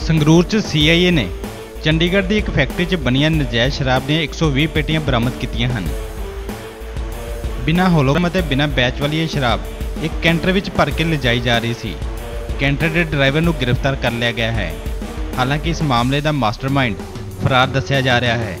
ਸੰਗਰੂਰ 'ਚ ਸੀਆਈਏ ਨੇ ਚੰਡੀਗੜ੍ਹ ਦੀ ਇੱਕ ਫੈਕਟਰੀ 'ਚ ਬਣੀਆਂ ਨਜਾਇਜ਼ ਸ਼ਰਾਬ ਦੀਆਂ 120 ਪੇਟੀਆਂ ਬਰਾਮਦ ਕੀਤੀਆਂ ਹਨ। ਬਿਨਾਂ ਹੋਲੋਗ੍ਰਾਮ ਅਤੇ ਬਿਨਾਂ ਬੈਚ ਵਾਲੀ ਇਹ ਸ਼ਰਾਬ ਇੱਕ ਕੈਂਟਰ ਵਿੱਚ ਭਰ ਕੇ ਲਿਜਾਈ ਜਾ ਰਹੀ ਸੀ। ਕੈਂਟਰ ਦੇ ਡਰਾਈਵਰ ਨੂੰ ਗ੍ਰਿਫਤਾਰ ਕਰ ਲਿਆ ਗਿਆ ਹੈ। ਹਾਲਾਂਕਿ ਇਸ ਮਾਮਲੇ ਦਾ ਮਾਸਟਰਮਾਈਂਡ ਫਰਾਰ ਦੱਸਿਆ ਜਾ ਰਿਹਾ ਹੈ।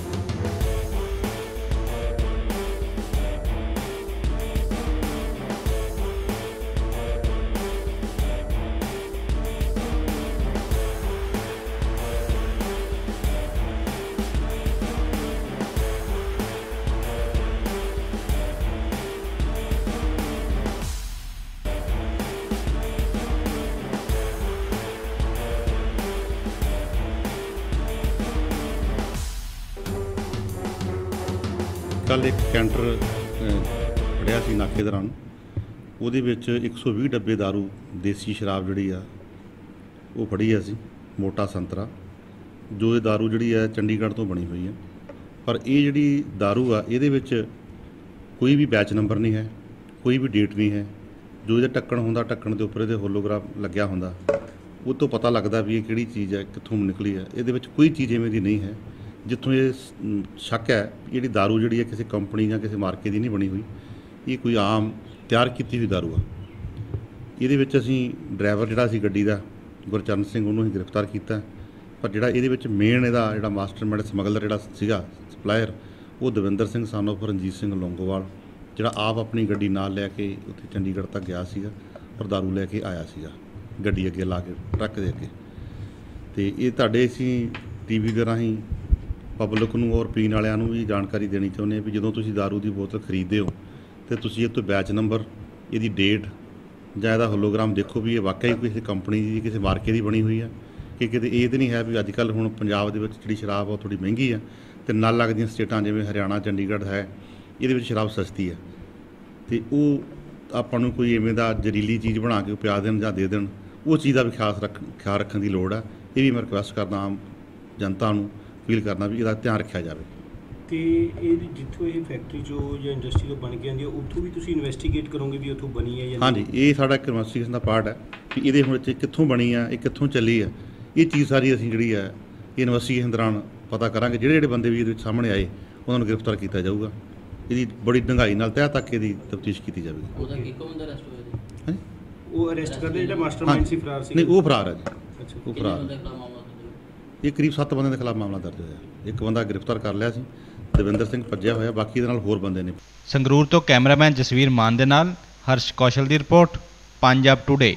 ਕੱਲ ਇੱਕ ਕੈਂਟਰ ਅਹ, ਫੜਿਆ ਸੀ ਨਾਕੇ ਦੌਰਾਨ ਉਹਦੇ ਵਿੱਚ 120 ਡੱਬੇ दारू ਦੇਸੀ ਸ਼ਰਾਬ ਜਿਹੜੀ ਆ ਉਹ ਫੜੀ ਆ ਸੀ ਮੋਟਾ ਸੰਤਰਾ ਜੋ ਇਹ दारू ਜਿਹੜੀ ਆ ਚੰਡੀਗੜ੍ਹ ਤੋਂ ਬਣੀ ਹੋਈ ਆ ਪਰ ਇਹ ਜਿਹੜੀ दारू ਆ ਇਹਦੇ ਵਿੱਚ ਕੋਈ ਵੀ ਬੈਚ ਨੰਬਰ ਨਹੀਂ ਹੈ ਕੋਈ ਵੀ ਡੇਟ ਨਹੀਂ ਹੈ ਜੋ ਇਹਦਾ ਢੱਕਣ ਹੁੰਦਾ ਢੱਕਣ ਦੇ ਉੱਪਰ ਇਹਦੇ ਹੋਲੋਗ੍ਰਾਫ ਲੱਗਿਆ ਹੁੰਦਾ ਉਹ ਤੋਂ ਪਤਾ ਲੱਗਦਾ ਵੀ ਇਹ ਕਿਹੜੀ ਚੀਜ਼ ਹੈ ਕਿੱਥੋਂ ਨਿਕਲੀ ਹੈ ਇਹਦੇ ਵਿੱਚ ਕੋਈ ਚੀਜ਼ ਐਵੇਂ ਦੀ ਨਹੀਂ ਹੈ ਜਿੱਥੋਂ ਇਹ ਸ- ਅਮ ਸ਼ੱਕ ਹੈ ਵੀ ਜਿਹੜੀ दारू ਜਿਹੜੀ ਹੈ ਕਿਸੇ ਕੰਪਨੀ ਜਾਂ ਕਿਸੇ ਮਾਰਕੇ ਦੀ ਨਹੀਂ ਬਣੀ ਹੋਈ ਇਹ ਕੋਈ ਆਮ ਤਿਆਰ ਕੀਤੀ ਹੋਈ दारू ਆ ਇਹਦੇ ਵਿੱਚ ਅਸੀਂ ਡਰਾਈਵਰ ਜਿਹੜਾ ਸੀ ਗੱਡੀ ਦਾ ਗੁਰਚਰਨ ਸਿੰਘ ਉਹਨੂੰ ਹੀ ਗ੍ਰਿਫਤਾਰ ਕੀਤਾ ਪਰ ਜਿਹੜਾ ਇਹਦੇ ਵਿੱਚ ਮੇਨ ਇਹਦਾ ਜਿਹੜਾ ਮਾਸਟਰਮਾਈਂਡ ਸਮਗਲਰ ਜਿਹੜਾ ਸੀਗਾ ਸਪਲਾਇਰ ਉਹ ਦਵਿੰਦਰ ਸਿੰਘ son of ਰਣਜੀਤ ਸਿੰਘ ਲੌਂਗੋਵਾਲ ਜਿਹੜਾ ਆਪ ਆਪਣੀ ਗੱਡੀ ਨਾਲ ਲੈ ਕੇ ਉੱਥੇ ਚੰਡੀਗੜ੍ਹ ਤੱਕ ਗਿਆ ਸੀਗਾ ਔਰ दारू ਲੈ ਕੇ ਆਇਆ ਸੀਗਾ ਗੱਡੀ ਅੱਗੇ ਲਾ ਕੇ ਟਰੱਕ ਦੇ ਅੱਗੇ ਤੇ ਇਹ ਤੁਹਾਡੇ ਅਸੀਂ ਟੀਵੀ ਦੇ ਰਾਹੀਂ ਪਬਲਿਕ ਨੂੰ ਔਰ ਪੀਣ ਵਾਲਿਆਂ ਨੂੰ ਵੀ ਜਾਣਕਾਰੀ ਦੇਣੀ ਚਾਹੁੰਦੇ ਹਾਂ ਵੀ ਜਦੋਂ ਤੁਸੀਂ दारू ਦੀ ਬੋਤਲ ਖਰੀਦਦੇ ਹੋ ਤੇ ਤੁਸੀਂ ਇਹ ਤੋਂ ਬੈਚ ਨੰਬਰ, ਇਹਦੀ ਡੇਟ ਜਾਂ ਇਹਦਾ ਹੋਲੋਗ੍ਰਾਮ ਦੇਖੋ ਵੀ ਇਹ ਵਾਕਈ ਕਿਸੇ ਕੰਪਨੀ ਦੀ, ਕਿਸੇ ਮਾਰਕੇ ਦੀ ਬਣੀ ਹੋਈ ਹੈ ਕਿ ਕਿਤੇ ਇਹ ਤੇ ਨਹੀਂ ਹੈ ਵੀ ਅੱਜ ਕੱਲ ਹੁਣ ਪੰਜਾਬ ਦੇ ਵਿੱਚ ਜਿਹੜੀ ਸ਼ਰਾਬ ਆ ਉਹ ਥੋੜੀ ਮਹਿੰਗੀ ਆ ਤੇ ਨਾਲ ਲੱਗਦੀਆਂ ਸਟੇਟਾਂ ਜਿਵੇਂ ਹਰਿਆਣਾ, ਚੰਡੀਗੜ੍ਹ ਹੈ, ਇਹਦੇ ਵਿੱਚ ਸ਼ਰਾਬ ਸਸਤੀ ਹੈ ਤੇ ਉਹ ਆਪਾਂ ਨੂੰ ਕੋਈ ਐਵੇਂ ਦਾ ਜ਼ਹਿਰੀਲੀ ਚੀਜ਼ ਬਣਾ ਕੇ ਪਿਆ ਦੇਣ ਜਾਂ ਦੇ ਦੇਣ, ਉਹ ਚੀਜ਼ ਦਾ ਵੀ ਖਾਸ ਰੱਖ, ਖਿਆਲ ਰੱਖਣ ਦੀ ਲੋੜ ਆ। ਇਹ ਵੀ ਮੈਂ ਰਿਕੁਐਸਟ ਕਰਦਾ ਆਮ ਜਨਤਾ ਨੂੰ ਫੀਲ ਕਰਨਾ ਵੀ ਇਹਦਾ ਧਿਆਨ ਰੱਖਿਆ ਜਾਵੇ। ਤੇ ਇਹ ਜਿੱਥੋਂ ਇਹ ਫੈਕਟਰੀ ਚੋਂ ਜਾਂ ਇੰਡਸਟਰੀ ਤੋਂ ਬਣ ਕੇ ਆਉਂਦੀ ਹੈ ਉੱਥੋਂ ਵੀ ਤੁਸੀਂ ਇਨਵੈਸਟੀਗੇਟ ਕਰੋਗੇ ਵੀ ਉੱਥੋਂ ਬਣੀ ਹੈ ਜਾਂ ਹਾਂਜੀ ਇਹ ਸਾਡਾ ਇਨਵੈਸਟੀਗੇਸ਼ਨ ਦਾ ਪਾਰਟ ਹੈ ਕਿ ਇਹਦੇ ਹੁਣ ਚ ਕਿੱਥੋਂ ਬਣੀ ਆ ਇਹ ਕਿੱਥੋਂ ਚੱਲੀ ਆ ਇਹ ਚੀਜ਼ ਸਾਰੀ ਅਸੀਂ ਜਿਹੜੀ ਹੈ ਇਹ ਇਨਵੈਸਟੀਗੇਸ਼ਨ ਦੌਰਾਨ ਪਤਾ ਕਰਾਂਗੇ। ਜਿਹੜੇ ਜਿਹੜੇ ਬੰਦੇ ਵੀ ਇਹਦੇ ਵਿੱਚ ਸਾਹਮਣੇ ਆਏ ਉਹਨਾਂ ਨੂੰ ਗ੍ਰਿਫਤਾਰ ਕੀਤਾ ਜਾਊਗਾ। ਇਹਦੀ ਬੜੀ ਡੂੰਘਾਈ ਨਾਲ ਤਹਿ ਤੱਕ ਇਹਦੀ ਤਫਤੀਸ਼ ਕੀਤੀ ਜਾਵੇਗੀ। ਉਹਦਾ ਕੀ ਬੰਦਾ ਅਰੈਸਟ ਹੋਇਆ ਜੀ? ਹਾਂਜੀ ਉਹ ਅਰੈਸਟ ਕਰਦੇ ਜਿਹੜਾ ਮਾਸਟਰਮਾਈਂਡ ਸੀ ਫਰਾਰ ਸੀ ਨਹੀਂ ਉਹ ਫਰਾਰ ਹੈ ਜੀ। ਅੱਛਾ। ਉਹ ਫਰਾਰ ਬੰਦੇ ਖਿਲਾਫ ਮਾਮਲਾ ਦਰਜ ਇਹ ਕਰੀਬ 7 ਬੰਦਿਆਂ ਦੇ ਖਿਲਾਫ ਮਾਮਲਾ ਦਰਜ ਹੋਇਆ। ਇੱਕ ਬੰਦਾ ਗ੍ਰਿਫਤਾਰ ਕਰ ਲਿਆ ਸੀ, ਦਵਿੰਦਰ ਸਿੰਘ ਭੱਜਿਆ ਹੋਇਆ, ਬਾਕੀ ਇਹਦੇ ਨਾਲ ਹੋਰ ਬੰਦੇ ਨੇ। ਸੰਗਰੂਰ ਤੋਂ ਕੈਮਰਾਮੈਨ ਜਸਵੀਰ ਮਾਨ ਦੇ ਨਾਲ ਹਰਸ਼ ਕੌਸ਼ਲ ਦੀ ਰਿਪੋਰਟ, ਪੰਜਾਬ ਟੁਡੇ